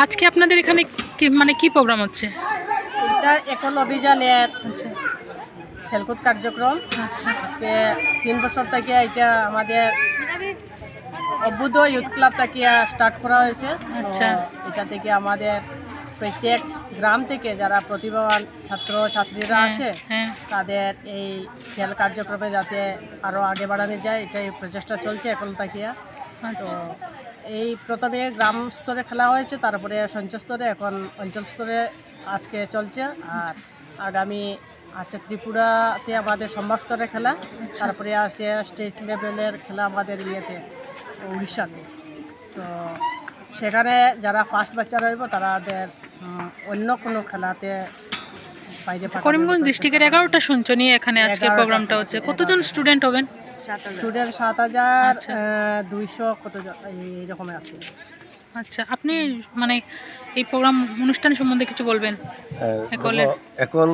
আজকে আপনাদের এখানে কি মানে কি প্রোগ্রাম হচ্ছে? এটা একল অভিযানের আচ্ছা। খেলকুদ কার্যক্রম। আচ্ছা। আজকে তিন বছর থেকে এটা আমাদের অভ্যুদ ইউথ ক্লাব থেকে স্টার্ট করা হয়েছে। আচ্ছা। এটা থেকে আমাদের প্রত্যেক গ্রাম থেকে যারা প্রতিভাবান ছাত্র ছাত্রীরা হ্যাঁ, আছে হ্যাঁ। তাদের এই খেল কার্যক্রমে যাতে আরও আগে বাড়ানো যায় এটাই প্রচেষ্টা চলছে এখন তাকিয়া তো আচ্ছা এই প্রথমে গ্রাম স্তরে খেলা হয়েছে তারপরে সঞ্চয় স্তরে এখন অঞ্চল স্তরে আজকে চলছে। আর আগামী আছে ত্রিপুরাতে আমাদের সম্ভাগ স্তরে খেলা তারপরে আছে স্টেট লেভেলের খেলা আমাদের ইয়েতে উড়িষ্যাতে। তো সেখানে যারা ফার্স্ট বাচ্চা রইব তাদের অন্য কোনো খেলাতে করিমগঞ্জ ডিস্ট্রিক্টের এগারোটা শুনছনি এখানে আজকে প্রোগ্রামটা হচ্ছে। কতজন স্টুডেন্ট হবেন? স্টুডেন্ট সাত হাজার আচ্ছা। দুইশো কত এইরকম আছে। আচ্ছা আপনি মানে এই প্রোগ্রাম অনুষ্ঠান সম্বন্ধে কিছু বলবেন? একলের। দেখো, একল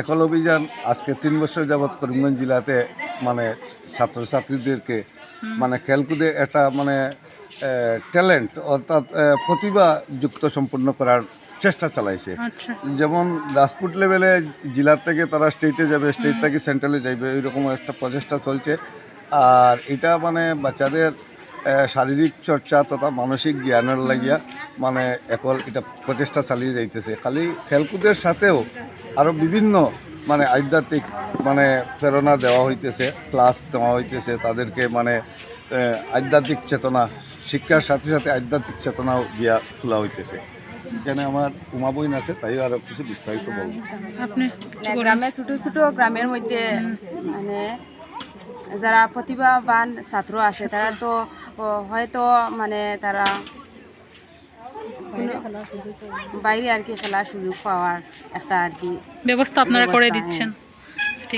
একল অভিযান আজকে তিন বছর যাবৎ করিমগঞ্জ জেলাতে মানে ছাত্রছাত্রীদেরকে মানে খেলকুদে একটা মানে ট্যালেন্ট অর্থাৎ প্রতিভা যুক্ত সম্পন্ন করার চেষ্টা চালাইছে। আচ্ছা। যেমন রাজপুট লেভেলে জেলার থেকে তারা স্টেটে যাবে স্টেট থেকে সেন্ট্রালে যাবে এইরকম একটা প্রচেষ্টা চলছে। আর এটা মানে বাচ্চাদের শারীরিক চর্চা তথা মানসিক জ্ঞানের লাগিয়া মানে একল এটা প্রচেষ্টা চালিয়ে যাইতেছে। খালি খেলকুদের সাথেও আরও বিভিন্ন মানে আধ্যাত্মিক মানে প্রেরণা দেওয়া হইতেছে ক্লাস দেওয়া হইতেছে তাদেরকে মানে আধ্যাত্মিক চেতনা শিক্ষার সাথে সাথে আধ্যাত্মিক চেতনাও দিয়া তোলা হইতেছে। এখানে আমার উমা বইন আছে তাই আরও কিছু বিস্তারিত বলব। আপনি গ্রামে ছোট ছোট গ্রামের মধ্যে মানে যারা প্রতিভাবান ছাত্র আসে তারা তো হয়তো মানে তারা বাইরে আর কি খেলার সুযোগ পাওয়ার একটা আর কি ব্যবস্থা আপনারা করে দিচ্ছেন হ্যাঁ।